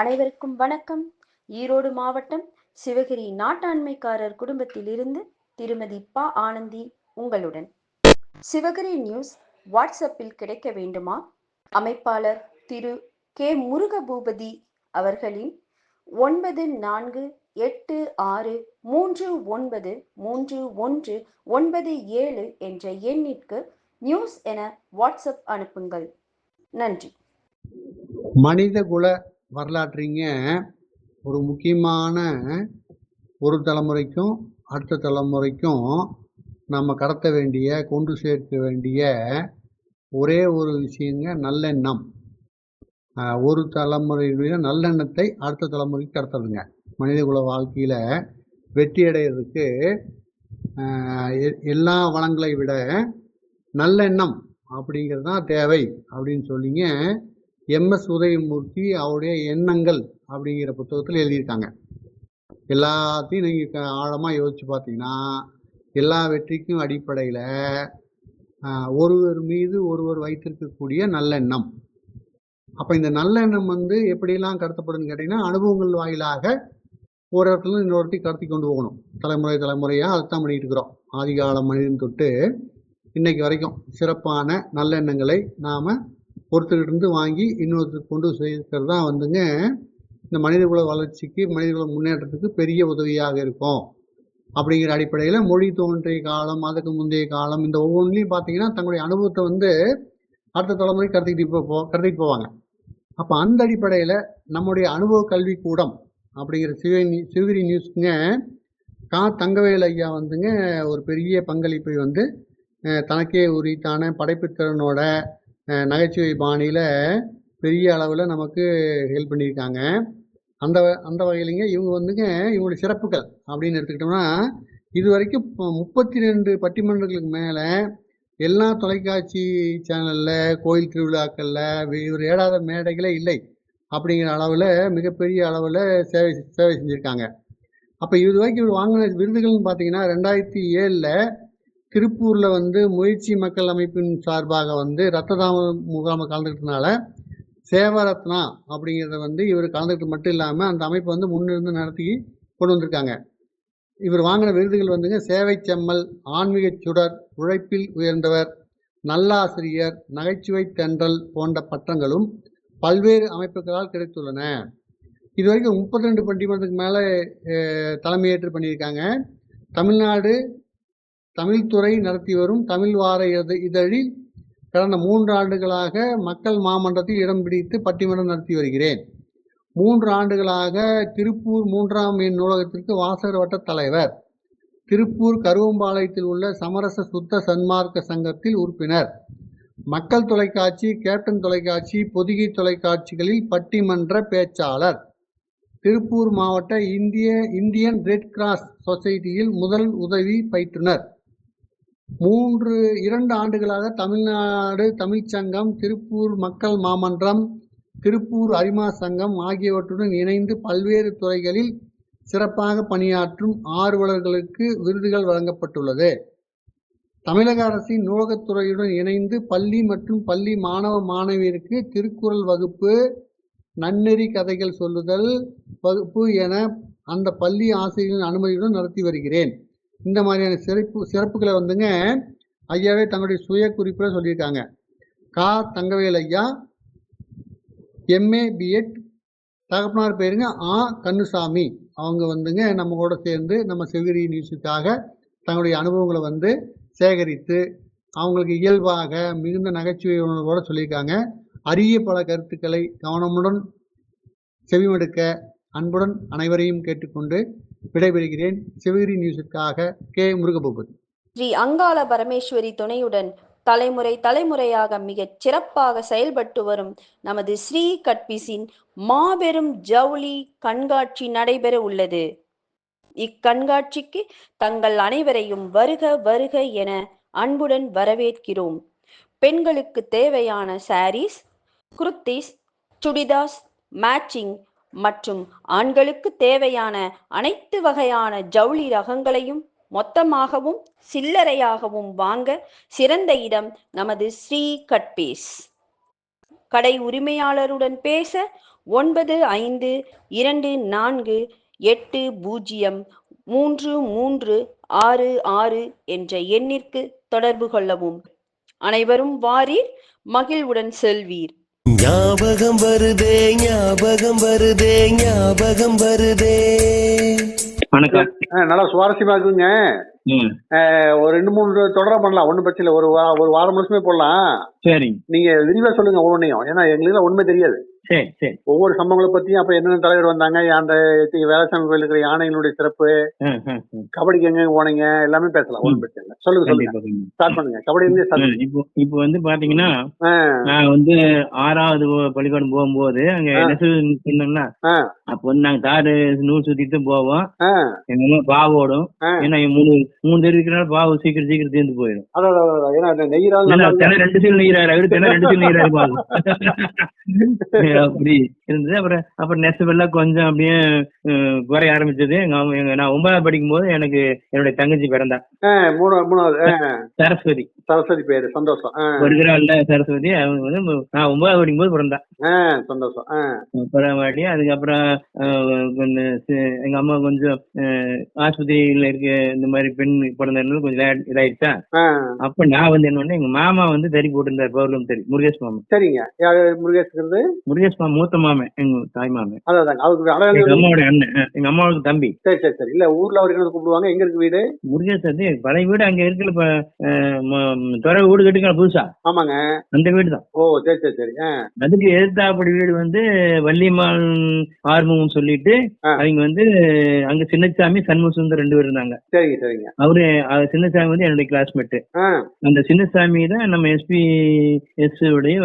அனைவருக்கும் வணக்கம். ஈரோடு மாவட்டம் சிவகிரி நாட்டாண்மைக்காரர் குடும்பத்திலிருந்து திருமதி ப ஆனந்தி உங்களுடன். சிவகிரி நியூஸ் வாட்ஸ்அப்பில் கிடைக்க வேண்டுமா? அமைப்பாளர் திரு கே முருகபூபதி அவர்களின் ஒன்பது நான்கு எட்டு ஆறு மூன்று ஒன்பது மூன்று ஒன்று ஒன்பது ஏழு என்ற எண்ணிற்கு நியூஸ் என வாட்ஸ்அப் அனுப்புங்கள். நன்றி. மனிதகுல வரலாற்றிங்க ஒரு முக்கியமான ஒரு தலைமுறைக்கும் அடுத்த தலைமுறைக்கும் நம்ம கடத்த வேண்டிய கொண்டு சேர்க்க வேண்டிய ஒரே ஒரு விஷயங்க நல்லெண்ணம். ஒரு தலைமுறையில நல்லெண்ணத்தை அடுத்த தலைமுறைக்கு கடத்துறதுங்க. மனிதகுல வாழ்க்கையில் வெற்றி அடைகிறதுக்கு எ- எல்லா வளங்களை விட நல்லெண்ணம் அப்படிங்கிறது தான் தேவை அப்படின்னு சொல்லிங்க. எம்எஸ் உதயமூர்த்தி அவருடைய எண்ணங்கள் அப்படிங்கிற புத்தகத்தில் எழுதியிருக்காங்க. எல்லாத்தையும் நீங்கள் ஆழமாக யோசிச்சு பார்த்தீங்கன்னா எல்லா வெற்றிக்கும் அடிப்படையில் ஒருவர் மீது ஒருவர் வைத்திருக்கக்கூடிய நல்லெண்ணம் அப்போ இந்த நல்லெண்ணம் வந்து எப்படியெல்லாம் கடத்தப்படுதுன்னு கேட்டிங்கன்னா அனுபவங்கள் வாயிலாக ஒரு இடத்துல இன்னொருத்தையும் இன்னொருத்தி கடத்தி கொண்டு போகணும். தலைமுறை தலைமுறையாக அதைத்தான் பண்ணிட்டு இருக்கிறோம். ஆதிகால மனிதன் தொட்டு இன்னைக்கு வரைக்கும் சிறப்பான நல்லெண்ணங்களை நாம் ஒருத்தர்கிட்ட இருந்து வாங்கி இன்னொருத்தருக்கு கொண்டு சேர்க்கிறது தான் வந்துங்க இந்த மனிதகுல வளர்ச்சிக்கு மனிதகுல முன்னேற்றத்துக்கு பெரிய உதவியாக இருக்கும். அப்படிங்கிற அடிப்படையில் மொழி தோன்றிய காலம் அதுக்கு முந்தைய காலம் இந்த ஒவ்வொன்றிலையும் பார்த்தீங்கன்னா தங்களுடைய அனுபவத்தை வந்து அடுத்த தலைமுறை கடத்திக்கிட்டு இப்போ போ கடத்திட்டு போவாங்க. அப்போ அந்த அடிப்படையில் நம்முடைய அனுபவ கல்வி கூடம் அப்படிங்கிற சிவகிரி சிவகிரி நியூஸ்க்குங்க கா. தங்கவேல் ஐயா வந்துங்க ஒரு பெரிய பங்களிப்பை வந்து தனக்கே உரித்தான படைப்புத்திறனோட நகைச்சுவை பாணியில் பெரிய அளவில் நமக்கு ஹெல்ப் பண்ணியிருக்காங்க. அந்த அந்த வகையிலங்க இவங்க வந்துங்க இவங்களுடைய சிறப்புகள் அப்படின்னு எடுத்துக்கிட்டோம்னா இது வரைக்கும் முப்பத்தி ரெண்டு பட்டிமன்றங்களுக்கு மேலே எல்லா தொலைக்காட்சி சேனலில் கோயில் திருவிழாக்களில் இவர் ஏடாத மேடைகளே இல்லை அப்படிங்கிற அளவில் மிகப்பெரிய அளவில் சேவை சேவை செஞ்சுருக்காங்க. அப்போ இது வரைக்கும் இவர் வாங்கின விருதுகள்னு பார்த்தீங்கன்னா ரெண்டாயிரத்தி ஏழில் திருப்பூரில் வந்து முயற்சி மக்கள் அமைப்பின் சார்பாக வந்து ரத்த தாம முகாமை கலந்துக்கிட்டனால சேவரத்னா அப்படிங்கிறத வந்து இவர் கலந்துக்கிட்டு மட்டும் இல்லாமல் அந்த அமைப்பை வந்து முன்னிருந்து நடத்தி கொண்டு வந்திருக்காங்க. இவர் வாங்கின விருதுகள் வந்துங்க சேவை செம்மல் ஆன்மீக சுடர் உழைப்பில் உயர்ந்தவர் நல்லாசிரியர் நகைச்சுவை தென்றல் போன்ற பட்டங்களும் பல்வேறு அமைப்புகளால் கிடைத்துள்ளன. இது வரைக்கும் முப்பத்தி ரெண்டு பண்டிமன்றத்துக்கு மேலே தலைமையேற்று பண்ணியிருக்காங்க. தமிழ்நாடு தமிழ்துறை நடத்தி வரும் தமிழ் வார இதழில் கடந்த மூன்று ஆண்டுகளாக மக்கள் மாமன்றத்தில் இடம் பிடித்து பட்டிமன்றம் நடத்தி வருகிறேன். மூன்று ஆண்டுகளாக திருப்பூர் மூன்றாம் எண் நூலகத்திற்கு வாசகர் வட்ட தலைவர் திருப்பூர் கருவம்பாளையத்தில் உள்ள சமரச சுத்த சன்மார்க்க சங்கத்தில் உறுப்பினர் மக்கள் தொலைக்காட்சி கேப்டன் தொலைக்காட்சி பொதிகை தொலைக்காட்சிகளில் பட்டிமன்ற பேச்சாளர் திருப்பூர் மாவட்ட இந்திய இந்தியன் ரெட் கிராஸ் சொசைட்டியில் முதல் உதவி பயிற்றுனர். மூன்று இரண்டு ஆண்டுகளாக தமிழ்நாடு தமிழ்ச் சங்கம் திருப்பூர் மக்கள் மாமன்றம் திருப்பூர் அரிமா சங்கம் ஆகியவற்றுடன் இணைந்து பல்வேறு துறைகளில் சிறப்பாக பணியாற்றும் ஆர்வலர்களுக்கு விருதுகள் வழங்கப்பட்டுள்ளது. தமிழக அரசின் நூலகத்துறையுடன் இணைந்து பள்ளி மற்றும் பள்ளி மாணவ மாணவியருக்கு திருக்குறள் வகுப்பு நன்னெறி கதைகள் சொல்லுதல் வகுப்பு என அந்த பள்ளி ஆசிரியர்களின் அனுமதியுடன் நடத்தி வருகிறேன். இந்த மாதிரியான சிறப்பு சிறப்புகளை வந்துங்க ஐயாவே தங்களுடைய சுய குறிப்பில் சொல்லியிருக்காங்க. கா தங்கவேல் ஐயா எம்ஏ பிஎட் தகப்பனார் பேருங்க ஆ கண்ணுசாமி அவங்க வந்துங்க நம்ம கூட சேர்ந்து நம்ம செவிரி நியூஸுக்காக தங்களுடைய அனுபவங்களை வந்து சேகரித்து அவங்களுக்கு இயல்பாக மிகுந்த நகைச்சுவை உணர்வோட சொல்லியிருக்காங்க. அரிய பல கருத்துக்களை கவனமுடன் செவிமடுக்க அன்புடன் அனைவரையும் கேட்டுக்கொண்டு விடைபெறுகிறேன். சிவகிரி நியூஸிற்காக கே. முருகபூபதி. ஸ்ரீ அங்காள பரமேஸ்வரி துணையுடன் தலைமுறை தலைமுறையாக மிகச் சிறப்பாக செயல்பட்டு வரும் நமது ஸ்ரீ கட்பிசின் மாபெரும் ஜவுளி கண்காட்சி நடைபெற உள்ளது. இக்கண்காட்சிக்கு தங்கள் அனைவரையும் வருக வருக என அன்புடன் வரவேற்கிறோம். பெண்களுக்கு தேவையான சாரீஸ் குர்த்திஸ் சுடிதாஸ் மேட்சிங் மற்றும் ஆண்களுக்கு தேவையான அனைத்து வகையான ஜவுளி ரகங்களையும் மொத்தமாகவும் சில்லறையாகவும் வாங்க சிறந்த இடம் நமது ஸ்ரீ கட்பீஸ். கடை உரிமையாளருடன் பேச ஒன்பது ஐந்து இரண்டு நான்கு எட்டு பூஜ்ஜியம் மூன்று மூன்று ஆறு ஆறு என்ற எண்ணிற்கு தொடர்பு கொள்ளவும். அனைவரும் வாரீர் மகிழ்வுடன் செல்வீர். ஞாபகம் வருதே ஞாபகம் வருதே ஞாபகம் வருதே. வணக்கம். நல்லா சுவாரஸ்யமா இருக்குங்க ஒரு ரெண்டு மூணு தொடரா பண்ணலாம் ஒன்றும் பிரச்சனை இல்லை. ஒரு வா- ஒரு வாரம் முழுசுமே போடலாம். சரிங்க. நீங்க விரிவா சொல்லுங்க ஒவ்வொன்றையும். ஏன்னா எங்களுக்கு ஒண்ணுமே தெரியாது. சரி சரி. ஒவ்வொரு சம்பவங்களை பத்தியும் அப்ப என்னென்ன தலைவர் வந்தாங்க அந்த வேலைசாமி கோயில் இருக்கிற யானைகளுடைய சிறப்பு. கபடிக்கு எங்க போனீங்க எல்லாமே பேசலாம். ஒன்றும் பிரச்சனை இல்லை. சொல்லுங்க சொல்லுங்க. ஸ்டார்ட் பண்ணுங்க. கபடி இருந்தே இப்போ இப்போ வந்து பாத்தீங்கன்னா நான் வந்து ஆறாவது பள்ளிக்கூடம் போகும்போது அங்க ஆ. அப்போ வந்து நாங்க தாடு நூல் சுத்திட்டு போவோம். எங்க பாவோடும் ஆ. ஏன்னா மூணு மூணு தெரு இருக்கிறனால பாவு சீக்கிரம் சீக்கிரம் தீர்ந்து போயிடும். ஏன்னா ரெண்டு சீல் அவரு தினம் ரெண்டு சீல் நெய்கிறாரு பாவு. அப்படி இருந்தது. அப்புறம் அப்புறம் நெசவெல்லாம் கொஞ்சம் அப்படியே குறைய ஆரம்பிச்சது. நான் ஒன்பதாவது படிக்கும் போது எனக்கு என்னுடைய தங்கச்சி பிறந்தா மூணாவது சரஸ்வதி. சரஸ்வதி பேரு சந்தோஷம் ஆ. வருகிறாள்ல சரஸ்வதி அவங்க வந்து நான் ஒன்பதாவது படிக்கும் போது பிறந்தா சந்தோஷம் வாட்டி அதுக்கப்புறம் எங்க அம்மா கொஞ்சம் ஆஸ்பத்திரியில இருக்க இந்த மாதிரி பெண் பிறந்ததுனால கொஞ்சம் இதாயிடுச்சா? அப்ப நான் வந்து என்ன எங்க மாமா வந்து தறி போட்டிருந்தார் பௌர்ணம் தறி முருகேஷ் மாமா. சரிங்க. முருகேஷ்ங்கிறது? முருகேஷ் மாமா மூத்த மாமன் எங்க தாய் மாமன் அதான் அவருக்கு எங்க அம்மாவோட அண்ணன் எங்க அம்மாவுக்கு தம்பி. சரி சரி சரி. இல்ல ஊர்ல அவருக்கு கூப்பிடுவாங்க? எங்க இருக்கு வீடு? வந்து பழைய வீடு அங்க இருக்குல்ல துறை வீடு கட்டுக்கலாம் புதுசா. ஆமாங்க. அந்த வீடு தான். ஓ சரி சரி சரி. அதுக்கு எதிர்த்தாப்படி வீடு வந்து வள்ளியம்மாள் ஆர்வம் சொல்லிட்டு. அவங்க வந்து அங்க சின்னசாமி சண்முகசுந்தர் ரெண்டு பேர் இருந்தாங்க. சரிங்க சரிங்க. அவரு சின்னசாமி வந்து என்னுடைய கிளாஸ்மேட் அந்த சின்னசாமி தான் நம்ம எஸ்பி எஸ் உடைய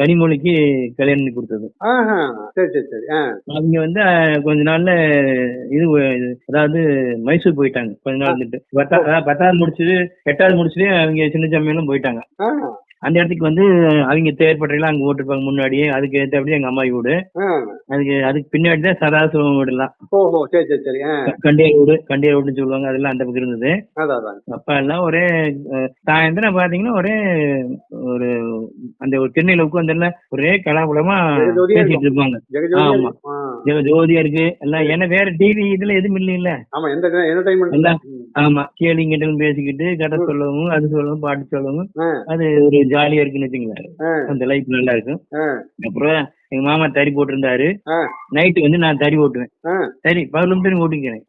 கனிமொழிக்கு கல்யாணம் பண்ணி கொடுத்தது ஆஹா சரி சரி சரி ஆ. அவங்க வந்து கொஞ்ச நாள்ல இது அதாவது மைசூர் போயிட்டாங்க கொஞ்ச நாள் இருந்துட்டு. பத்தாவது முடிச்சுட்டு எட்டாவது முடிச்சுட்டு அவங்க சின்னசாமி எல்லாம் போயிட்டாங்க. அந்த இடத்துக்கு வந்து அவங்க தேர்ப்பட்டையெல்லாம் அங்க ஓட்டிருப்பாங்க முன்னாடியே. அதுக்கு ஏற்றபடி எங்க அம்மா வீடு. அதுக்கு அதுக்கு பின்னாடி தான் சதாசிவம் வீடுலாம். ஓஹோ சரி சரி வீடு கண்டியார் வீடுன்னு சொல்லுவாங்க. அதெல்லாம் அந்த பக்கம் இருந்தது. அப்ப எல்லாம் ஒரே சாயந்தரம் பாத்தீங்கன்னா ஒரே ஒரு அந்த ஒரு திண்ணையில உட்காந்துல ஒரே கலாபலமா பேசிட்டு. இருப்பாங்க. ஆமா. ஜோதியா இருக்கு. எல்லாம் ஏன்னா வேற டிவி இதுல எதுவும் என்டர்டைன்மெண்ட் எல்லாம் ஆமா கேள்வி கிட்டலும் பேசிக்கிட்டு கதை சொல்லவும் அது சொல்லவும் பாட்டு சொல்லவும். அது ஒரு ஜாலியா இருக்குன்னு வச்சுங்களேன். அந்த லைஃப் நல்லா இருக்கும். அப்புறம் எங்க மாமா தறி போட்டிருந்தாரு. நைட்டு வந்து நான் தறி ஓட்டுவேன். சரி பகலும் தறி ஓட்டிக்கிறேன்.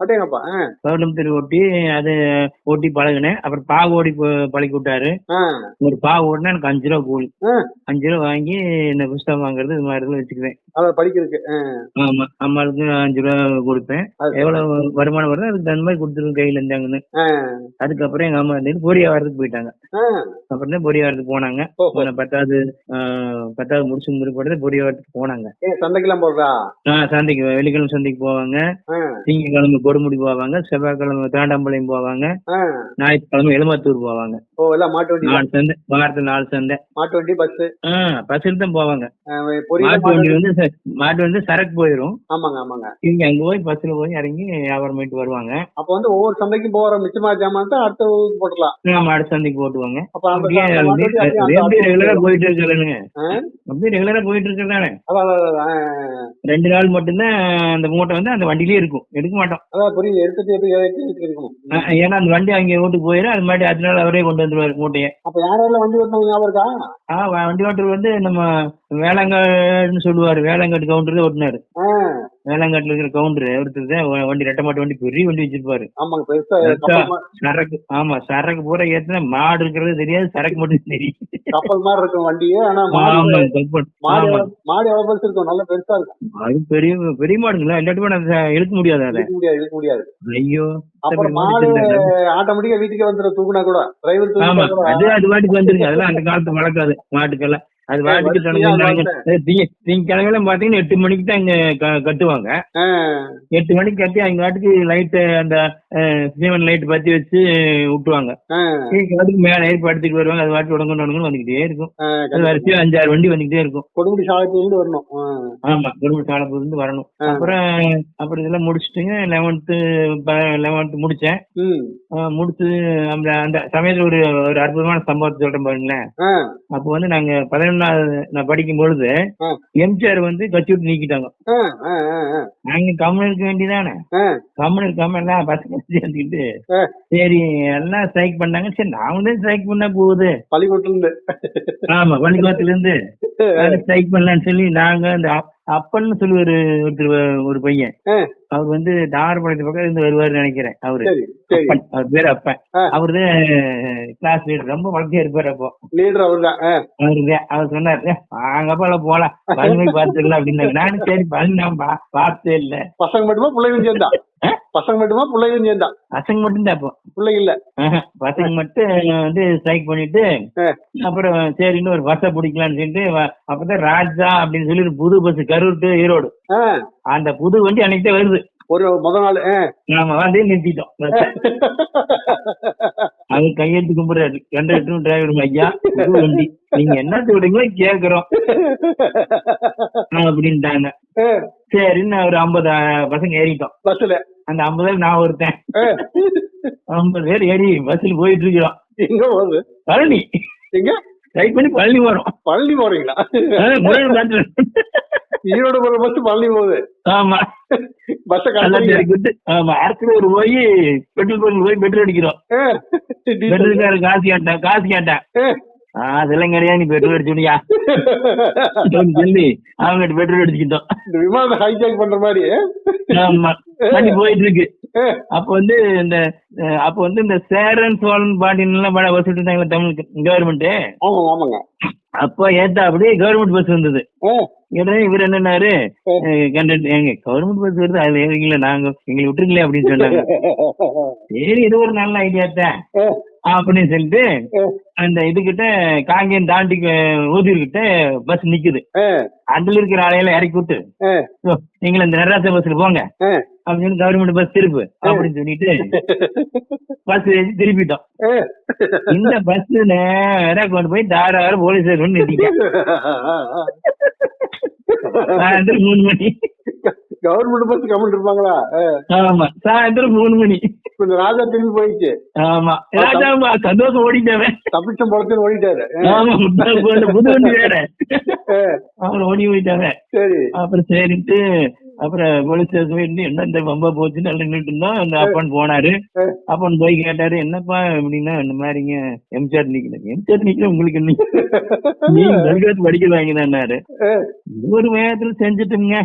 பகலும் தறி ஓட்டி அதை ஓட்டி பழகினேன். அப்புறம் பாவு ஓடி ப- பழக்கி விட்டாரு. ஒரு பாவு ஓட்டினா எனக்கு அஞ்சு ரூபா கூலி. அஞ்சு ரூபா வாங்கி இந்த புஸ்தகம் வாங்குறது இது மாதிரி வச்சுக்குவேன். படிக்கிறதுக்கு ஆமா அம்மாளுக்கு அஞ்சு ரூபா கொடுப்பேன். எவ்வளவு வருமானம் வருதோ அதுக்கு தகுந்த மாதிரி கொடுத்துருவேன் கையில இருந்தாங்கன்னு அதுக்கப்புறம் எங்க அம்மா வந்து வரதுக்கு போயிட்டாங்க. அப்புறம் தான் பொரியா வரதுக்கு போனாங்க. பத்தாவது பத்தாவது முடிச்சு முறைப்பட்டு பொரியா வரதுக்கு போனாங்க. சந்தைக்கெல்லாம் போடுறா ஆஹ் சந்தைக்கு வெள்ளிக்கிழமை சந்தைக்கு போவாங்க. திங்கக்கிழமை கொடுமுடி போவாங்க. செவ்வாய்க்கிழமை தாண்டாம்பாளையம் போவாங்க. ஞாயிற்றுக்கிழமை எலுமத்தூர் போவாங்க. ஓ எல்லாம் மாட்டு வண்டி நாலு சந்தை வாரத்துல நாலு சந்தை. மாட்டு வண்டி பஸ் ஆஹ் பஸ்ஸில் தான் போவாங்க. மாட்டு வண்டி வந்து மாட்டு வந்து சரக்கு போயிடும் ஆமாங்க ஆமாங்க. இங்க அங்க போய் பஸ்ல போய் இறங்கி வியாபாரம் பண்ணிட்டு வருவாங்க. அப்ப வந்து ஒவ்வொரு சந்தைக்கும் போற மிச்சமா ஜாமான் அடுத்த ஊருக்கு போட்டுலாம் நம்ம அடுத்த சந்தைக்கு போட்டுவாங்க. அப்படியே ரெகுலரா போயிட்டு இருக்கலங்க ஆ? அப்படியே ரெகுலரா போயிட்டு இருக்கதானே ரெண்டு நாள் மட்டும்தான் அந்த மூட்டை வந்து அந்த வண்டியிலே இருக்கும். எடுக்க மாட்டோம். அதான் புரியுது. எடுத்துட்டு இருக்கணும்? ஏன்னா அந்த வண்டி அங்கே ஓட்டு போயிடும். அது மாதிரி நாள் அவரே கொண்டு வந்துருவாரு மூட்டையை. அப்ப யாரெல்லாம் வண்டி ஓட்டினவங்க ஞாபகம் இருக்கா? வண்டி ஓட்டுறது வந்து நம்ம வேளாங்கன்னு சொல்லுவாரு. வேளாங்கட்டு கவுண்டர் ஓட்டினாரு. வேளாங்கட்டுல இருக்கிற கவுண்டர் ஒருத்தர் தான் வண்டி ரெட்ட மாட்டு வண்டி பெரிய வண்டி வச்சிருப்பாரு. சரக்கு ஆமா சரக்கு பூரா ஏத்துனா மாடு இருக்கிறது தெரியாது சரக்கு மட்டும் தெரியும். கப்பல் மாதிரி இருக்கும் வண்டியே ஆனா மாடு எவ்வளவு- பெருசு இருக்கும் நல்ல பெருசா இருக்கும். அது பெரிய பெரிய மாடுங்களா? அதை இழுக்க முடியாது அதை. இழுக்க முடியாது ஐயோ அப்புறம் மாடு. ஆட்டோமேட்டிக்கா வீட்டுக்கே வந்துடும் தூக்குனா கூட. டிரைவர் அது அது வாட்டுக்கு வந்துருங்க அதெல்லாம் அந்த காலத்து வழக்காது மாட்டுக்கெல்லாம். அது வாட்டுக்கு வரிசையா தொடங்குனாங்க திங்க கிழமையில பாத்தீங்கன்னா எட்டு மணிக்கு தான் இங்க கட்டுவாங்க. எட்டு மணிக்கு கட்டி அவங்க வாட்டுக்கு லைட்டு அந்த சீவன் லைட் பத்தி வச்சு விட்டுவாங்க வாட்டுக்கு மேல ஏறி படுத்துட்டு வருவாங்க. அது வாட்டு உடங்கு உடங்கு வந்துகிட்டே இருக்கும். அது வரிசையா அஞ்சாறு வண்டி வந்துகிட்டே இருக்கும். கொடுமுடி சாலையிலிருந்து வரணும். ஆ, ஆமா குடும்ப சாலப்பூர் இருந்து வரணும். அப்புறம் அப்புறம் இதெல்லாம் முடிச்சுட்டுங்க லெவன்த்து லெவன்த்து முடிச்சேன். முடிச்சு அந்த அந்த சமயத்துல ஒரு ஒரு அற்புதமான சம்பவத்தை சொல்றேன் பாருங்களேன். அப்போ வந்து நாங்க பதினொன்னு பதினொன்னாவது நான் படிக்கும் பொழுது. எம்ஜிஆர் வந்து கட்சி விட்டு நீக்கிட்டாங்க. நாங்க கம்மல் இருக்க வேண்டியதானே இருக்காம எல்லாம் பசங்க சேர்ந்துக்கிட்டு. சரி எல்லாம் ஸ்ட்ரைக் பண்ணாங்க. சரி நாமளும் ஸ்ட்ரைக் பண்ணா போகுது. பள்ளிக்கூடத்துல இருந்து ஆமா பள்ளிக்கூடத்துல இருந்து ஸ்ட்ரைக் பண்ணலாம்னு சொல்லி நாங்க அப்- அப்பன்னு சொல்லி ஒரு ஒருத்தர் ஒரு பையன். அவர் வந்து தாரபாளையத்து பக்கம் இருந்து வருவாருன்னு நினைக்கிறேன் அவரு. அப்பன் அவர் பேரு அப்பன். அவரு கிளாஸ் லீடர் ரொம்ப வளர்த்தியா இருப்பாரு அப்போ. லீடர் அவரு தான். அவர் சொன்னாரு வாங்க போல போலாம். பழனி பார்த்துடலாம் அப்படின்னாங்க நானும் சரி பழனி நான் பா- பார்த்தே இல்ல. பசங்க மட்டுமா பிள்ளைகளும் சேர்ந்தா? பசங்க மட்டுமா? பிள்ளைகளும் சேர்ந்தா? பசங்க மட்டும் தான் அப்போ பிள்ளைங்க இல்ல. பசங்க மட்டும் வந்து ஸ்ட்ரைக் பண்ணிட்டு. அப்புறம் சரின்னு ஒரு பஸ்ஸை பிடிக்கலாம்னு சொல்லிட்டு அப்பதான் ராஜா அப்படின்னு சொல்லி ஒரு புது பஸ் கரூர் ஈரோடு. அந்த புது வண்டி அன்னைக்கு வருது. ஒரு முத நாள். நாம வந்து நிறுத்திட்டோம். Bus அ. அவர் கையெழுத்து கும்பிடுறாரு. கண்டக்டரும் டிரைவரும் ஐயா. வண்டி. நீங்க என்ன சொல்றீங்களோ கேக்குறோம். அப்படின்ட்டாங்க. சரின்னு ஒரு ஐம்பது பசங்க ஏறிட்டோம். பஸ்ல அந்த ஐம்பதுல நான் ஒருத்தன். ஐம்பது பேர் ஏறி பஸ்ல போயிட்டு இருக்கிறோம். எங்க பழனி. எங்க? ட்ரை பண்ணி பழனி வரோம் பழனி போறீங்களா? முன்னாடி பார்த்து ஈரோடு போற பஸ் பழனி போகுது. ஆமா. பஸ் ஆமா ஆர்கனூர் போய் பெட்ரோல் பங்க் போய் பெட்ரோல் அடிக்கிறோம். காசு கேட்டேன் காசு கேட்டேன் அதெல்லாம் கிடையாது நீ பெட்ரோல் அடிச்சுடியா சொல்லி அவங்க பெட்ரோல் அடிச்சுக்கிட்டோம். இந்த விமானத்தை ஹைஜாக் பண்ற மாதிரி ஆமா வண்டி போயிட்டு இருக்கு. அப்ப வந்து இந்த அப்ப வந்து இந்த சேரன் சோழன் பாண்டியன் எல்லாம் படம் வசூலிட்டு இருந்தாங்களா தமிழ் கவர்மெண்ட் ஆமாங்க அப்ப ஏத்தா அப்படியே கவர்மெண்ட் பஸ் வந்தது. உடனே இவர் என்னன்னாரு? கண்டக்டர் எங்க கவர்மெண்ட் பஸ் வருது அதுல ஏறிங்களா நாங்க எங்களை விட்டுருங்களே அப்படின்னு சொன்னாங்க. சரி இது ஒரு நல்ல ஐடியா தான் அப்படின்னு சொல்லிட்டு அந்த இதுகிட்ட காங்கேயம் தாண்டி ஊதியூர் கிட்ட பஸ் நிக்குது அதுல இருக்கிற ஆளையெல்லாம் இறக்கி விட்டு ஆ, "ஓ, நீங்களும் இந்த நடராஜ பஸ்ல போங்க. அப்படின்னு கவர்மெண்ட் பஸ் திருப்பு அப்படின்னு சொல்லிட்டு பஸ் ஏறி திருப்பிட்டோம். இந்த பஸ் நேரா கொண்டு போய் தாராள போலீஸ் ஸ்டேஷன் நிறுத்திட்டேன் சாயந்தரம் மூணு மணி கவர்மெண்ட் பஸ் கமெண்ட் இருப்பாங்களா ஆமா சாயந்தரம் மூணு மணி கொஞ்சம் ராஜா திரும்பி போயிடுச்சு. ஆமா. ராஜாமா சந்தோஷம். ஓடிட்டவன். தப்பிச்சம் படத்துல ஓடிட்டாரு. புது வண்டி வேற. அவன் ஓடி போயிட்டாங்க சரி. அப்புறம் சரின்ட்டு அப்புறம் போலீஸ் ஸ்டேஷன் போயிட்டு என்ன இந்த பம்பா போச்சு நல்லா நின்றுட்டு இருந்தோம். அந்த அப்பன் போனாரு. அப்பன் போய் கேட்டாரு என்னப்பா அப்படின்னா இந்த மாதிரிங்க எம்ஜிஆர் நிக்கணும் எம்ஜிஆர் நிக்கல உங்களுக்கு நீங்க கல்கத்து படிக்க வாங்கினாரு ஆ, ஒரு வேகத்துல செஞ்சுட்டுங்க.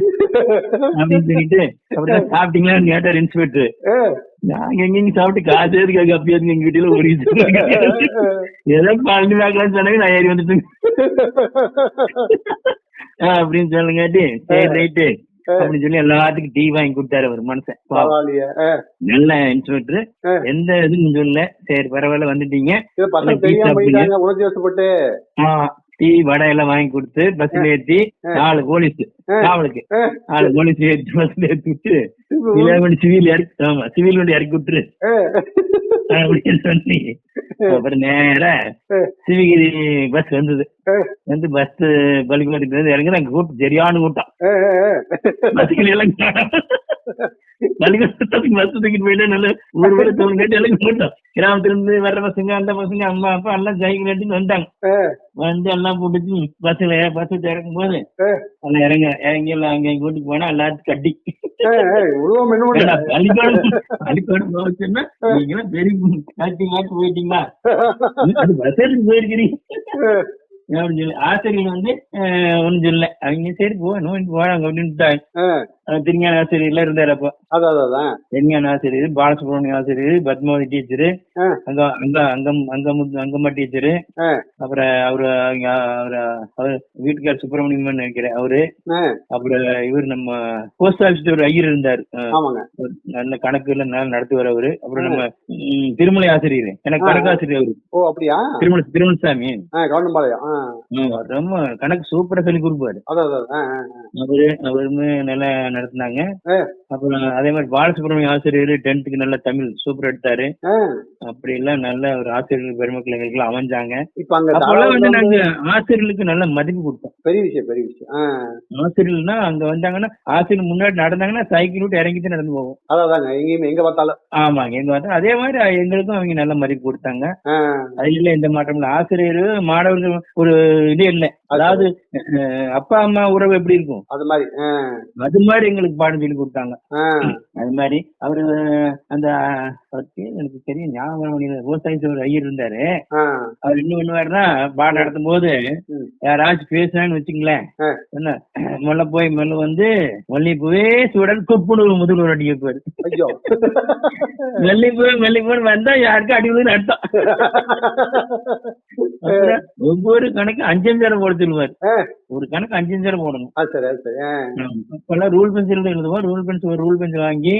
அப்படின்னு சொல்லிட்டு அப்படிதான் சாப்பிட்டீங்களான்னு கேட்டார் இன்ஸ்பெக்டர். நாங்க எங்கெங்க சாப்பிட்டு காசு அப்படி எதுக்கு எங்க வீட்டுல ஓடிச்சு ஏதோ பழனி வாங்கலாம்னு சொன்னாங்க நான் ஏறி வந்துட்டு அப்படின்னு சொல்லுங்காட்டி சரி. ரைட்டு. அப்படின்னு சொல்லி எல்லாத்துக்கும் டீ வாங்கி கொடுத்தாரு ஒரு மனுஷன். நல்ல இன்ஸ்பெக்டர். எந்த இதுவும் சொல்லல. சரி பரவாயில்ல வந்துட்டீங்க. டீ வடை எல்லாம் வாங்கி கொடுத்து பஸ்ல ஏத்தி நாலு போலீஸ். காவலுக்கு. நாலு போலீஸ் ஏத்தி பஸ்ல ஏத்தி விட்டு இளவண்டி சிவில் இறக்கி ஆமா சிவில் வண்டி இறக்கி விட்டுரு. அப்படின்னு சொல்லி அப்புறம் நேரா சிவகிரி பஸ் வந்தது. வந்து பஸ் பள்ளிக்கூடத்துக்கு வந்து இறங்கி அங்க கூட்டம் சரியான கூட்டம் பஸ்கள் எல்லாம் தூக்கிட்டு போயிட்டு நல்ல கேட்டு கூட்டம் கிராமத்துல இருந்து வர்ற பசங்க அந்த பசங்க அம்மா அப்பா எல்லாம் வந்தாங்க ஆ, வந்து எல்லாம் போட்டுச்சு பஸ்ல பஸ் இறக்கும் போது எல்லாம் இறங்க இறங்கி எல்லாம் அங்க கூட்டிட்டு போனா எல்லாத்துக்கும் கட்டி பள்ளிக்கூடம் போச்சுன்னா நீங்க பெரிய காட்டி காட்டி போயிட்டீங்களா பஸ் எடுத்து போயிருக்கிறீங்க அப்படின்னு சொல்லி ஆசிரியர் வந்து ஒன்னும் சொல்லல. அவங்க சரி போ நோண்டி போறாங்க அப்படின்ட்டாங்க திருஞான ஆசிரியர் எல்லாம் இருந்தாரு அப்போ. அதான் திருஞான ஆசிரியர் பாலசுப்ரமணிய ஆசிரியர் பத்மாவதி டீச்சரு. அங்க அங்க அங்கம் அங்கம் அங்கம்மா டீச்சரு அப்புறம் அவரு அவங்க அவரு அவர் வீட்டுக்கார் சுப்பிரமணியன் நினைக்கிறேன் அவரு. அப்புறம் இவர் நம்ம போஸ்ட் ஆபீஸ் ஒரு ஐயர் இருந்தார். நல்ல கணக்கு எல்லாம் நடத்துவார் அவரு. அப்புறம் நம்ம திருமலை ஆசிரியர். எனக்கு ஆ. கணக்காசிரியர் அவரு. ஓ அப்படியா? திருமலை ஆ ஆமா, ரொம்ப கணக்கு சூப்பரா சொல்லி கொடுப்பாரு. அவரு அவருமே நல்லா நடத்தினாங்க. அப்புறம் அதே மாதிரி பாலசுப்ரமணிய ஆசிரியர் டென்த்துக்கு நல்ல தமிழ் சூப்பர் எடுத்தாரு. அப்படி எல்லாம் நல்ல ஒரு ஆசிரியர்கள் பெருமக்கள் எங்களுக்கு அமைஞ்சாங்க அப்பெல்லாம் வந்து நாங்க ஆசிரியர்களுக்கு நல்ல மதிப்பு கொடுத்தோம். பெரிய விஷயம் பெரிய விஷயம். ஆசிரியர்கள்னா அங்க வந்தாங்கன்னா ஆசிரியர் முன்னாடி நடந்தாங்கன்னா சைக்கிள் விட்டு இறங்கிட்டு நடந்து போவோம். அதான் எங்கேயுமே எங்க பார்த்தாலும். ஆமாங்க எங்க வந்து அதே மாதிரி எங்களுக்கும் அவங்க நல்ல மதிப்பு கொடுத்தாங்க. அதுல எந்த மாற்றம் இல்லை. ஆசிரியர் மாணவர்கள் ஒரு இது இல்லை அதாவது அப்பா அம்மா உறவு எப்படி இருக்கும்? அது மாதிரி அது மாதிரி எங்களுக்கு பாடம் சொல்லி கொடுத்தாங்க. அது மாதிரி அவரு அந்த எனக்கு தெரியும் ஞாபகம். விவசாயத்துல ஒரு ஐயர் இருந்தாரு. அவர் என்ன பண்ணுவாருன்னா பாடம் நடத்தும் போது. யாராச்சும் பேசுனான்னு வச்சுங்களேன். என்ன மெல்ல போய் மெல்ல வந்து மல்லிப்பூவே சுடன் குப்புனு முதல் ஒரு அடி வைப்பாரு. மல்லிப்பூ மல்லிப்பூன்னு வந்தா யாருக்கும் அடி விழுதுன்னு அர்த்தம். ஒவ்வொரு கணக்கு அஞ்சு அஞ்சாயிரம் போட சொல்லுவார் ஒரு கணக்கு அஞ்சு அஞ்சாயிரம் போடணும் அப்பெல்லாம் ரூல் பென்சில் எழுதுவோம். ரூல் பென்சில் ஒரு ரூல் பென்சில் வாங்கி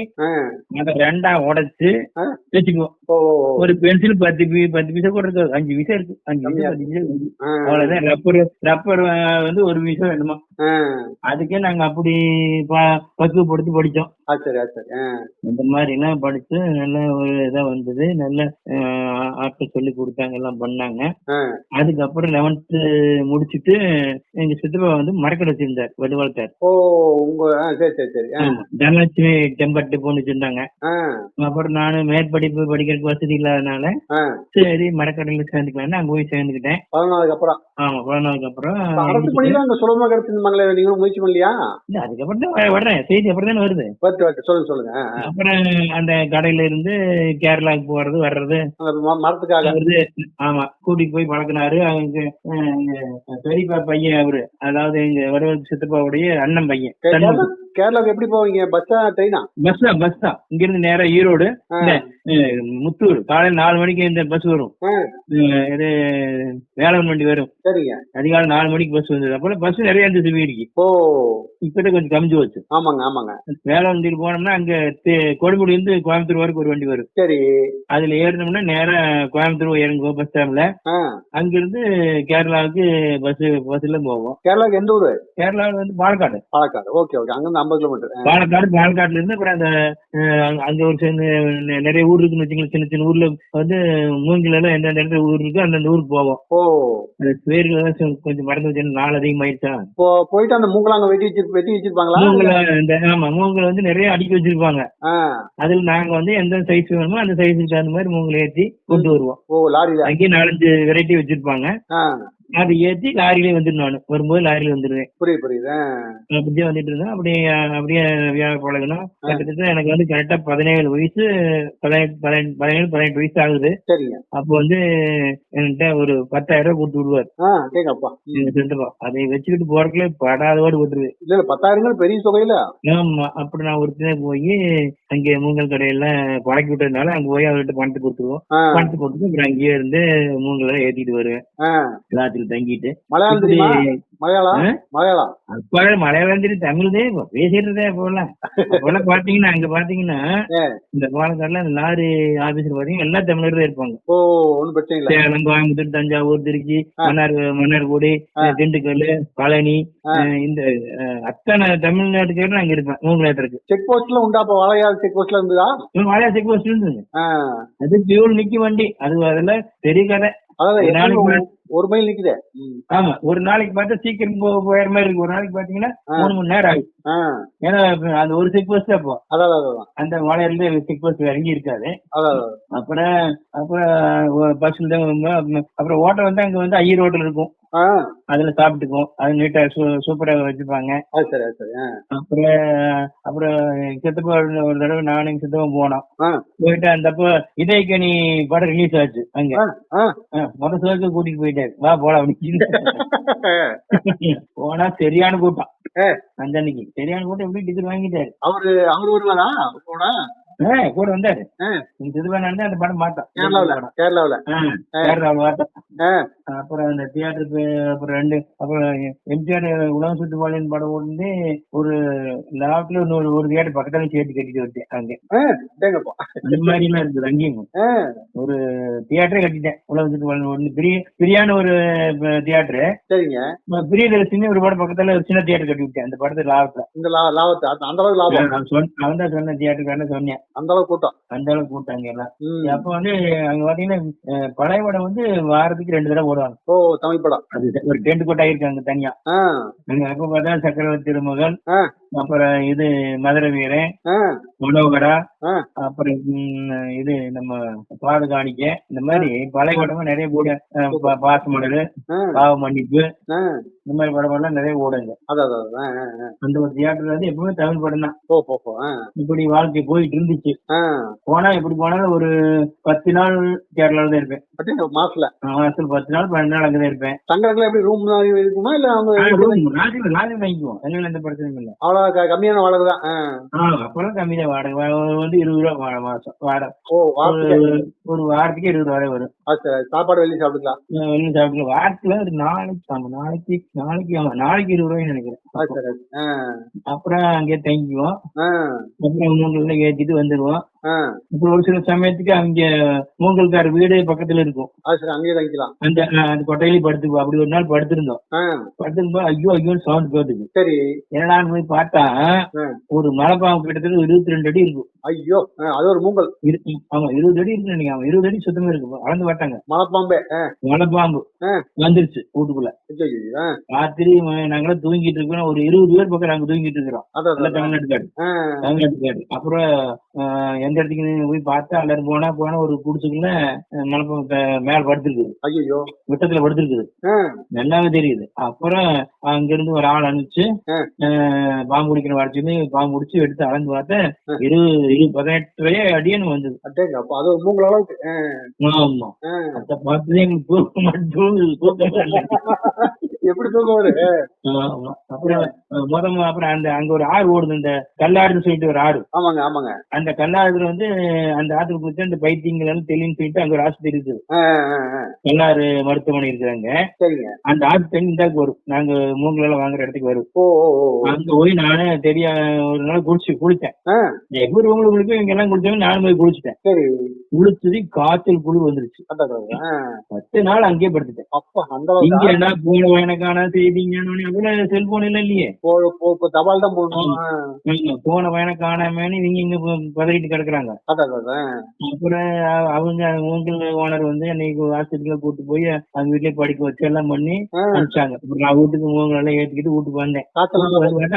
அதை ரெண்டா உடைச்சு. வச்சுக்குவோம். ஒரு பென்சில் பத்து பி பத்து பைசா கூட இருக்காது அஞ்சு பைசா இருக்கு. அஞ்சு பைசா பத்து பைசா அவ்வளவுதான். ரப்பர் ரப்பர் வந்து ஒரு பைசா வேணுமா? அதுக்கே நாங்க அப்படி பக்குவப்படுத்தி படிச்சோம். இந்த மாதிரி எல்லாம் படிச்சு நல்ல ஒரு இதா வந்தது. நல்ல ஆட்கள் சொல்லி கொடுத்தாங்க எல்லாம் பண்ணாங்க. அதுக்கப்புறம் லெவன்த்து முடிச்சிட்டு எங்க சித்தப்பா வந்து மரக்கடை வச்சிருந்தார் வடுவாழ்த்தார் தனலட்சுமி டெம்பர்ட் போன்னு வச்சிருந்தாங்க. அப்புறம் நானும் மேற்படிப்பு படிக்கிறதுக்கு வசதி இல்லாதனால. சரி மரக்கடையில சேர்ந்துக்கலாம்னு அங்க போய் சேர்ந்துக்கிட்டேன். பதினாலுக்கு அப்புறம். ஆமா கொரோனாவுக்கு அப்புறம் இப்ப அரசு பணியில அங்க சுலபமா கிடைச்சிருந்தாங்களே நீங்க முயற்சி பண்ணலையா? இல்ல, அதுக்கப்புறம் தான் வர்றேன். செய்தி அப்புறம் தானே வருது. பத்து பத்து சொல்லுங்க சொல்லுங்க. அப்புறம் அந்த கடையில இருந்து கேரளாவுக்கு போறது வர்றது. மரத்துக்காக? அவரு ஆமா கூட்டிட்டு போய் பழக்கினாரு. அவங்க பெரியப்பா பையன் அவரு. அதாவது எங்க வடவருக்கு சித்தப்பாவுடைய அண்ணன் பையன். கேரளா கேரளாவுக்கு எப்படி போவீங்க? பஸ்ஸா ட்ரெயினா பஸ் தான் பஸ் தான். இங்க இருந்து நேரா ஈரோடு முத்தூர். காலையில நாலு மணிக்கு இந்த பஸ் வரும். இது வேளாண் வண்டி வரும். சரிங்க. அதிகாலை நாலு மணிக்கு பஸ் வந்தது அப்புறம் பஸ் நிறைய இருந்துச்சு. வீடிக்கு ஓ. இப்பதான் கொஞ்சம் கமிஞ்சு வச்சு ஆமாங்க ஆமாங்க. வேளாண் வண்டியில் போனோம்னா அங்க கொடுமுடி இருந்து கோயம்புத்தூர் வரைக்கும் ஒரு வண்டி வரும். சரி. அதுல ஏறினோம்னா நேரா கோயம்புத்தூர் இறங்குவோம் பஸ் ஸ்டாண்ட்ல அங்கிருந்து கேரளாவுக்கு பஸ் பஸ்ல போவோம். கேரளாவுக்கு எந்த ஊரு? கேரளாவில் வந்து பாலக்காடு. பாலக்காடு. Okay okay. அங்கிருந்து ஐம்பது கிலோமீட்டர் பாலக்காடு பாலக்காட்டுல இருந்து அப்புறம் அந்த அங்க- அங்க ஒரு நிறைய ஊர் இருக்குன்னு வச்சுங்களேன் சின்ன சின்ன ஊர்ல வந்து மூங்கில எல்லாம் எந்தெந்த இடத்துல ஊர் இருக்கு அந்தந்த ஊருக்கு போவோம். ஓ. பேர்கள் கொஞ்சம் மறந்து வச்சு நாள் அதிகமாயிருச்சா இப்போ போயிட்டு அந்த மூங்கலாங்க வெட்டி வச்சு வெட்டி வச்சிருப்பாங்களா? மூங்கில இந்த ஆமா மூங்கில வந்து நிறைய அடுக்கி வச்சிருப்பாங்க. அதுல நாங்க வந்து எந்த சைஸ் வேணுமோ அந்த சைஸுக்கு தகுந்த மாதிரி மூங்கில ஏற்றி கொண்டு வருவோம். ஓ லாரியில. அங்கேயே நாலஞ்சு வெரைட்டி வச்சிருப்பாங்க. அதை ஏற்றி லாரியிலே வந்துடும் நான். வரும்போது லாரியில வந்துடுவேன் புரியுது புரியுது. அப்படியே வந்துட்டு இருந்தேன் அப்படியே அப்படியே வியாபாரம் பழகணும் கிட்டத்தட்ட எனக்கு வந்து கரெக்டா பதினேழு வயசு பதினெட்டு பதினேழு பதினெட்டு வயசு ஆகுது. சரிங்க. அப்போ வந்து என்கிட்ட ஒரு பத்தாயிரம் ரூபாய் கொடுத்து விடுவார். அதை வச்சுக்கிட்டு போறதுல படாதோடு விட்டுருது இல்ல பத்தாயிரங்கள் பெரிய தொகையில. ஆமா அப்படி நான் ஒருத்தனே போய் அங்கே மூங்கல் கடையில பழக்கி விட்டதுனால அங்க போய் அவர்கிட்ட பணத்தை கொடுத்துருவோம். பணத்தை கொடுத்து அப்புறம் அங்கேயே இருந்து மூங்கலை ஏத்திட்டு வருவேன். ராத்திரி தங்கிட்டு மலையாளம் மலையாளம்? மலையாளம். அப்ப மலையாளம் தெரியும் பேசிடுறதே அப்போல்லாம் பாத்தீங்கன்னா அங்க பாத்தீங்கன்னா. இந்த பாலக்காடுல அந்த லாரி ஆபீஸ்ல பாத்தீங்கன்னா எல்லா தமிழரும் இருப்பாங்க. ஓ ஒண்ணும் பிரச்சனை இல்ல. சேலம் கோயம்புத்தூர் தஞ்சாவூர் திருச்சி. மன்னார் மன்னார்குடி. திண்டுக்கல் பழனி இந்த அத்தனை தமிழ்நாட்டுக்காரரும் அங்க இருப்பேன் மூங்கலேட்டருக்கு செக் போஸ்ட்ல உண்டா அப்ப? செக் போஸ்ட்ல இருந்ததா? வாழையா செக் போஸ்ட் இருந்தது. அது பியூல் நிக்கி வண்டி. அது அதுல பெரிய கதை. அதாவது ஒரு மைல் நிக்குதே. ஆமா ஒரு நாளைக்கு பார்த்தா சீக்கிரம் போயிற மாதிரி இருக்கு. ஒரு நாளைக்கு பாத்தீங்கன்னா. மூணு மணி நேரம் ஆகும். ஏன்னா அந்த ஒரு செக் போஸ்ட் அப்போ அதான் அதான் அந்த வாழையில செக் போஸ்ட் இறங்கி இருக்காது. அப்புறம் அப்புறம் பஸ்ல தான் வரும்போது, அப்புறம் ஓட்டம் வந்து அங்க வந்து ஐயர் ஹோட்டல் இருக்கும். அதுல சாப்பிட்டுக்குவோம். அது நீட்டா சூப்பரா வச்சுப்பாங்க. சரி சரி அப்புறம் அப்புறம் சித்தப்பா ஒரு தடவை நானும் எங்க சித்தப்பா போனோம். போயிட்டு அந்த அப்போ இதயக்கனி படம் ரிலீஸ் ஆச்சு அங்க. ஆ, ஆ. ஆ, முத சோக்கு கூட்டிட்டு போயிட்டாரு. வா போலாம் அப்படின்னு. போனா சரியான கூட்டம். அந்த அன்னைக்கு. சரியான கூட்டம் எப்படி டிக்கெட் வாங்கிட்டாரு? அவரு அவரு வருவாரா? ஆ, கூட வந்தாரு. எங்க சித்தப்பா நான் அந்த படம் பார்த்தோம். கேரளாவுல. கேரளாவுல பார்த்தோம். அப்புறம் அந்த தியேட்டருக்கு அப்புறம் ரெண்டு அப்புறம் எம்ஜிஆர் உலக சுற்றுப்பாளையம் படம் ஓடுந்து ஒரு லாப்ல இன்னொரு ஒரு தியேட்டர் பக்கத்துல சேர்த்து கட்டிட்டு வச்சேன் அங்க. அந்த மாதிரி எல்லாம் இருக்குது அங்கேயும் ஒரு தியேட்டரே கட்டிட்டேன். உலக சுற்றுப்பாளையம் ஒன்று பெரிய பிரியான ஒரு தியேட்டரு. சரிங்க. பிரிய சின்ன ஒரு படம் பக்கத்துல ஒரு சின்ன தியேட்டர் கட்டி விட்டேன் அந்த படத்துல லாபத்துல. இந்த லாபத்தை அந்த- அளவுக்கு லாபம். நான் சொன்ன அவன் தான் சொன்னேன். அந்த அளவுக்கு கூட்டம். அந்த அளவுக்கு கூட்டாங்க எல்லாம். ம். அப்ப வந்து அங்க பாத்தீங்கன்னா பழைய படம் வந்து வாரத்துக்கு ரெண்டு தடவை போடுவாங்க. ஓ தமிழ் படம். அது ஒரு டென்ட் கோட்டா இருக்கு அங்க தனியா. அங்க அப்ப பார்த்தா சக்கரவர்த்தி ஆ. அப்புறம் இது மதுரை வீரன் ஆ. அப்புறம் இது நம்ம பாத காணிக்க இந்த மாதிரி பழைய படமும் நிறைய கூட பாசமடல் ஆ, பாவ மன்னிப்பு. இந்த மாதிரி படமெல்லாம் நிறைய ஓடுங்க. அந்த ஒரு தியேட்டர்ல வந்து எப்பவுமே தமிழ் படம் தான். இப்படி வாழ்க்கை போயிட்டு இருந்துச்சு. போனா எப்படி போனாலும் ஒரு பத்து நாள் கேரளால தான் இருப்பேன். பட் மாசத்துல? மாசத்துல பத்து நாள் பன்னெண்டு நாள் அங்கதான் இருப்பேன். தங்கறதுல எப்படி ரூம் இருக்குமா இல்ல அவங்க ராஜில வாங்கிக்குவோம். அதனால எந்த பிரச்சனையும் இல்லை. அவ்வளவு கம்மியான வாடகை தான். ஆ. ஆ, அப்பெல்லாம் கம்மி தான் வாடகை வந்து இருபது ரூபா மாசம் வாடகை. ஓ ஒரு வாரத்துக்கு இருபது ரூபாய் வரும். சாப்பாடு வெளியே சாப்பிட்டுக்கலாம். நான் வெளில சாப்பிட்டு வாரத்துல ஒரு நாளைக்கு ஆமா நாளைக்கு நாளைக்கு ஆமா நாளைக்கு இருபது ரூபாய் நினைக்கிறேன். அப்புறம் அங்கே தங்கிக்குவோம். அப்புறம் ஏத்திட்டு வந்துருவோம். ஆ. அப்புறம் ஒரு சில சமயத்துக்கு அங்க மூங்கல்கார வீடு பக்கத்துல இருக்கும். அங்கேயே தங்கிக்கலாம். அந்த அந்த கொட்டையிலேயே படுத்துக்குவோம். அப்படி ஒரு நாள் படுத்திருந்தோம். படுத்திருந்தோம் ஐயோ ஐயோ சவுண்ட் கேட்டுது சரி. என்னடான்னு போய் பார்த்தா. ஒரு மலைப்பாம்பு கிட்டத்தட்ட இருபத்தி ரெண்டு அடி இருக்கும். ஐயோ அது ஒரு மூங்கல். ஆமா இருபது அடி இருக்கு நினைக்கிறேன். ஆமா, இருபது அடி சுத்தமா இருக்கு. அளந்து பார்த்தாங்க. மலைப்பாம்பே மலைப்பாம்பு. வந்துருச்சு வீட்டுக்குள்ள. ராத்திரி நாங்களாம் தூங்கிட்டு இருக்கோம். ஒரு இருபது பேர் பக்கம் நாங்க தூங்கிட்டு இருக்கிறோம். ஆ, தமிழ்நாட்டுக்காரு. அப்புறம் எந்த இடத்துக்கு போய் பார்த்தா எல்லாரும் போனா போனா ஒரு குடிசுக்குள்ள மலைப்பாம்பு க- மேல படுத்திருக்குது. ஐயோ விட்டத்துல படுத்திருக்குது. நல்லாவே தெரியுது. அப்புறம் அங்க இருந்து ஒரு ஆள் அனுப்பிச்சு பாம்பு குடிக்கிற வரைச்சுன்னு பாம்பு குடிச்சு எடுத்து அளந்து பார்த்தா ஆ. இருபது இரு பதினெட்டு அடியன்னு வந்தது. அது அளவுக்கு ஆ, ஆமா. அத பார்த்ததே எங்களுக்கு தூக்கம் தூக்கம். எப்படி தூக்கம் வரும். அப்புறம் அந்த அங்க ஒரு ஆறு ஓடுது இந்த கல்லாறுன்னு சொல்லிட்டு ஒரு ஆறு. ஆமாங்க ஆமாங்க. அந்த கல்லாறுல வந்து அந்த ஆற்றுக்கு போச்சு அந்த பைத்தியங்கள் எல்லாம் தெளின்னு சொல்லிட்டு அங்க ஒரு ஆஸ்பத்திரி இருக்குது. கல்லாறு மருத்துவமனை இருக்கிறாங்க. சரிங்க. அந்த ஆற்று தண்ணி இந்தாக்கு வரும். நாங்க மூங்கல் எல்லாம் வாங்குற இடத்துக்கு வரும். அங்க போய் நானே தெரிய ஒரு நாள் குளிச்சு குளிச்சேன் எப்படி உங்களுக்கு குளிக்கும் இவங்க எல்லாம் குளிச்சாங்க நானும் போய் குளிச்சிட்டேன். சரி. குளிச்சது காய்ச்சல் குளிர் வந்துருச்சு. பத்து நாள் அங்கேயே படுத்துட்டேன். அப்பா அந்த இங்க என்ன போன வயனக்கான செய்திங்க அவ்வளவு செல்போன் இல்ல இல்லையே. தபால் தான் போடணும். போன வயனை காணாமன்னு இவங்க இங்க ப- பதறிட்டு கிடக்குறாங்க. அப்புறம் அவங்க உங்கள் ஓனர் வந்து என்னைக்கு ஆஸ்பத்திரியில கூட்டு போய் அவங்க வீட்லயே படிக்க வச்சு எல்லாம் பண்ணி அனுப்பிச்சாங்க. நான் வீட்டுக்கு மூங்கல் எல்லாம் ஏத்திக்கிட்டு வீட்டுக்கு வந்தேன்.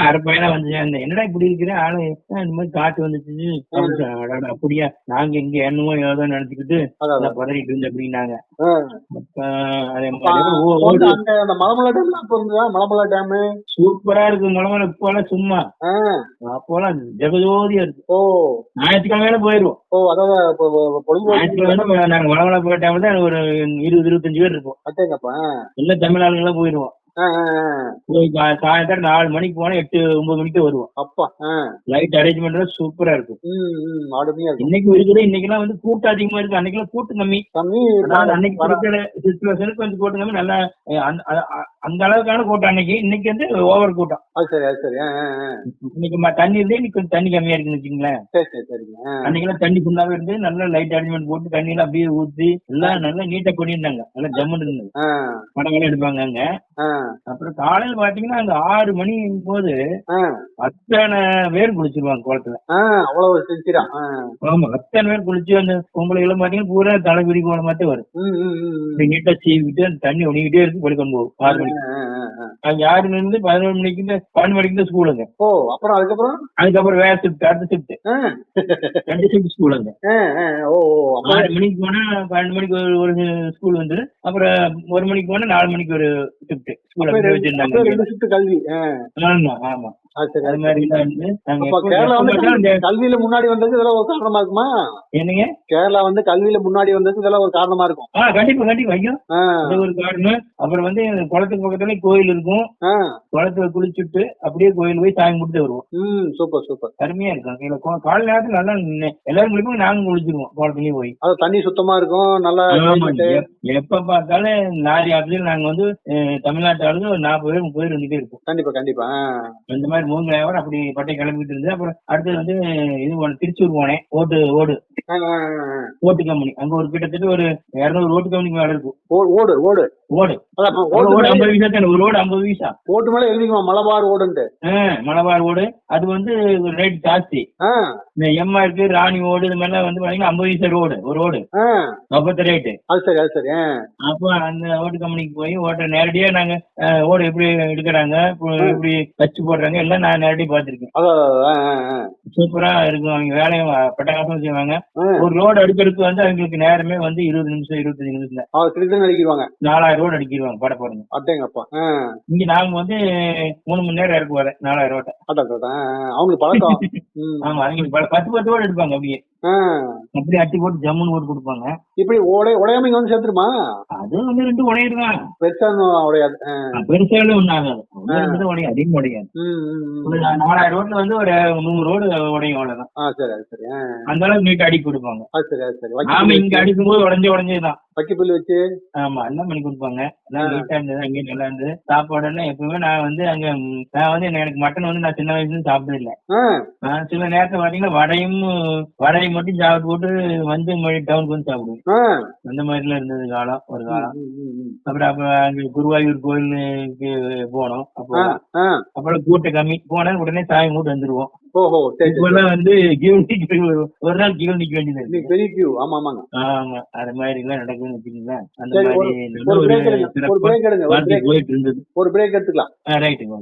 அரை பையனா வந்து சேர்ந்தேன். என்னடா இப்படி இருக்கிற? ஆளு இந்த மாதிரி காத்து வந்துச்சு. அப்படியா? நாங்க இங்க என்னமோ ஏதோ நினைச்சுக்கிட்டு பதறிட்டு இருந்தேன் அப்படின்னாங்க. அதே மாதிரி மலமலை டேம் அப்ப இருந்ததா மலமலை டேம் சூப்பரா இருக்கு முளமலை இப்போலாம் சும்மா. அப்போலாம் ஜெகஜோதியா இருக்கு. ஓ. ஞாயிற்றுக்கிழமையில போயிருவோம். ஓ அதாவது ஞாயிற்றுக்கிழமை நாங்க வளவள போய் டைம்ல ஒரு இருபது இருபத்தஞ்சு பேர் இருப்போம். அட்டேங்கப்பா எல்லாம் தமிழ் ஆளுங்கெல்லாம் போயிருவோம். சாயந்தரம் நாலு மணிக்கு போனா எட்டு ஒன்பது மணிக்கு வருவோம். அப்பா. லைட் அரேஞ்ச்மெண்ட் சூப்பரா இருக்கும். அருமையா இன்னைக்கு இருக்குது இன்னைக்கெல்லாம் வந்து கூட்டம் அதிகமா இருக்கு. அன்னைக்கெல்லாம் கூட்டம் கம்மி. அதாவது அன்னைக்கு இருக்கிற சுச்சுவேஷனுக்கு வந்து கூட்டம் கம்மி. நல்லா அந்த அளவுக்கான கூட்டம் அன்னைக்கு. இன்னைக்கு வந்து ஓவர் கூட்டம் அது சரி அது சரி. இன்னைக்கு தண்ணி இருந்தே இன்னைக்கு கொஞ்சம் தண்ணி கம்மியா இருக்குன்னு வச்சுங்களேன் சரி சரி சரிங்க. ஆ. அன்னைக்கெல்லாம் தண்ணி ஃபுல்லாவே இருந்து நல்லா லைட் அரேஞ்ச்மெண்ட் போட்டு தண்ணி எல்லாம் அப்படியே ஊத்தி எல்லாம் நல்லா நீட்டா பண்ணியிருந்தாங்க நல்லா ஜம்முன்னு படம் எல்லாம் எடுப்பாங்க அங்க அப்புறம் காலையில பாத்தீங்கன்னா அங்க ஆறு மணி போது. அத்தனை பேர் குளிச்சிருவாங்க குளத்துல. அவ்வளவு ஆ. ஆமா அத்தனை பேர் குளிச்சு அந்த பொம்பளை எல்லாம் பாத்தீங்கன்னா பூரா தலைவிரி கோல மாதிரி வரும். நீட்டா சீவிட்டு அந்த தண்ணி ஒணிக்கிட்டே இருக்கு படுக்கணும் போகும். ஆறு மணிக்கு. அங்க ஆறு மணில இருந்து பதினொரு மணிக்கு பன்னெண்டு மணிக்கு தான் ஸ்கூலுங்க ஓ அப்புறம் அதுக்கப்புறம்? அதுக்கப்புறம் வேற ஷிஃப்ட் அடுத்த ஷிஃப்ட் ரெண்டு ஷிஃப்ட் ஸ்கூலுங்க ஓ ஆறு மணிக்கு போனா பன்னெண்டு மணிக்கு ஒரு ஒரு ஸ்கூல் வந்து அப்புறம் ஒரு மணிக்கு போனா நாலு மணிக்கு ஒரு ஷிஃப்ட் கல்வியில முன்னாடி வந்தது இதெல்லாம் ஒரு காரணமா இருக்குமா? என்னங்க? கேரளா வந்து கல்வியில முன்னாடி வந்தது இதெல்லாம் ஒரு காரணமா இருக்கும். ஆ கண்டிப்பா கண்டிப்பா ஐயோ. ஆ, அது ஒரு காரணம். அப்புறம் வந்து குளத்துக்கு பக்கத்துல கோயில் இருக்கும். குளத்துல குளிச்சுட்டு அப்படியே கோயில் போய் சாமி கும்பிட்டு வருவோம். Super super. அருமையா இருக்கும். காலை நேரத்துல நல்லா எல்லாரும் குளிப்போம் நாங்க குளிச்சிருவோம் குளத்துலயும் போய். அது தண்ணி சுத்தமா இருக்கும் நல்லா எப்ப பார்த்தாலும் லாரி ஆத்துல நாங்க வந்து தமிழ்நாட்டு ஆளுங்க ஒரு நாற்பது பேர் முப்பது பேர் வந்துட்டே இருப்போம். கண்டிப்பா கண்டிப்பா. ஆ. அந்த மாதிரி மூணு அப்படி பட்டை கிளம்பிட்டு இருந்து அப்புறம் அடுத்தது வந்து இது போனேன், திருச்சூர் போனேன். ஓட்டு ஓடு. ஓட்டு கம்பெனி. அங்க ஒரு கிட்டத்தட்ட ஒரு இருநூறு ஓட்டு கம்பெனிக்கு மேல இருக்கும். ஓடு ஓடு. ஓடு. ஓடு ஐம்பது வீசா தானே ஒரு ஓடு ஐம்பது வீசா ஓட்டு மேல எழுதிக்குமா மலபார் ஓடுன்ட்டு. மலபார் ஓடு. அது வந்து ரேட் ஜாஸ்தி. இந்த ராணி ஓடு இது மாதிரிலாம் வந்து பாத்தீங்கன்னா ஐம்பது வீசா ரோடு ஒரு ஆ. அப்பத்த ரேட்டு. அது சரி அது சரி ஆ. அப்போ அந்த ஓட்டு கம்பெனிக்கு போய் ஓட்ட நேரடியா நாங்க ஓடு எப்படி எடுக்கிறாங்க எப்படி வச்சு போடுறாங்க எல்லாம் நான் நேரடி பார்த்திருக்கேன். சூப்பரா இருக்கும். அவங்க வேலையும் பட்டகாசம் செய்வாங்க. ஒரு ரோடு அடுக்கிறதுக்கு வந்து அவங்களுக்கு நேரமே வந்து இருபது நிமிஷம் இருபத்தஞ்சு நிமிஷம் அடிக்கிடுவாங்க நாலாயிரம் ரோடு அடிக்கிடுவாங்க பட போடுங்க. அட்டேங்கப்பா இங்க நாங்க வந்து மூணு மணி நேரம் இறக்கு வரேன் நாலாயிரம் ரோட்டை. அவங்களுக்கு பழக்கம். ஆமா அவங்களுக்கு பத்து பத்து ரோடு எடுப்பாங்க அப்படியே. ஆ. அப்படியே அட்டி போட்டு ஜம்முன்னு போட்டு கொடுப்பாங்க. இப்படி உடைய உடையாம இங்க வந்து சேர்த்துருமா? அது வந்து ரெண்டு உடையிடுவான் பெருசா உடையாது. ஆகாது. ஒண்ணு தான் உடையும் அதிகம் உடையாது. நாலாயிரம் ரோட்ல வந்து ஒரு நூறு ரோடு உடையும் அவ்வளவுதான். சரி சரி. அந்த அளவுக்கு நீட் அடி கொடுப்பாங்க. சரி சரி. நாம இங்க அடிக்கும்போது உடஞ்சு உடஞ்சதுதான். புல்லு வச்சு. ஆமா எல்லாம் பண்ணி கொடுப்பாங்க. நீட்டா இருந்தது அங்கே நல்லா இருந்தது. சாப்பாடு எல்லாம் எப்பவுமே நான் வந்து அங்க நான் வந்து எனக்கு மட்டன் வந்து நான் சின்ன வயசுல சாப்பிட்டது இல்ல சில நேரத்துல பாத்தீங்கன்னா வடையும் வடையை மட்டும் சாப்பிட்டு போட்டு வந்து மறுபடியும் டவுனுக்கு வந்து சாப்பிடுவேன். ஆ. அந்த மாதிரிலாம் இருந்தது காலம் ஒரு காலம். அப்புறம் அப்ப அங்க குருவாயூர் கோயிலுக்கு போனோம் அப்போ. அப்புறம் கூட்டம் கம்மி. போனா உடனே சாயம் கூட்டு வந்துருவோம். ஓஹோ இப்பெல்லாம் வந்து கியூ நிக்க ஒரு நாள் கியூ நிக்க வேண்டியது பெரிய கியூ ஆமா ஆமாங்க. ஆமா அது மாதிரி எல்லாம் நடக்குதுன்னு வச்சுக்கோங்களேன் அந்த மாதிரி போயிட்டு இருந்தது ஒரு பிரேக் எடுத்துக்கலாம். ரைட்டுங்க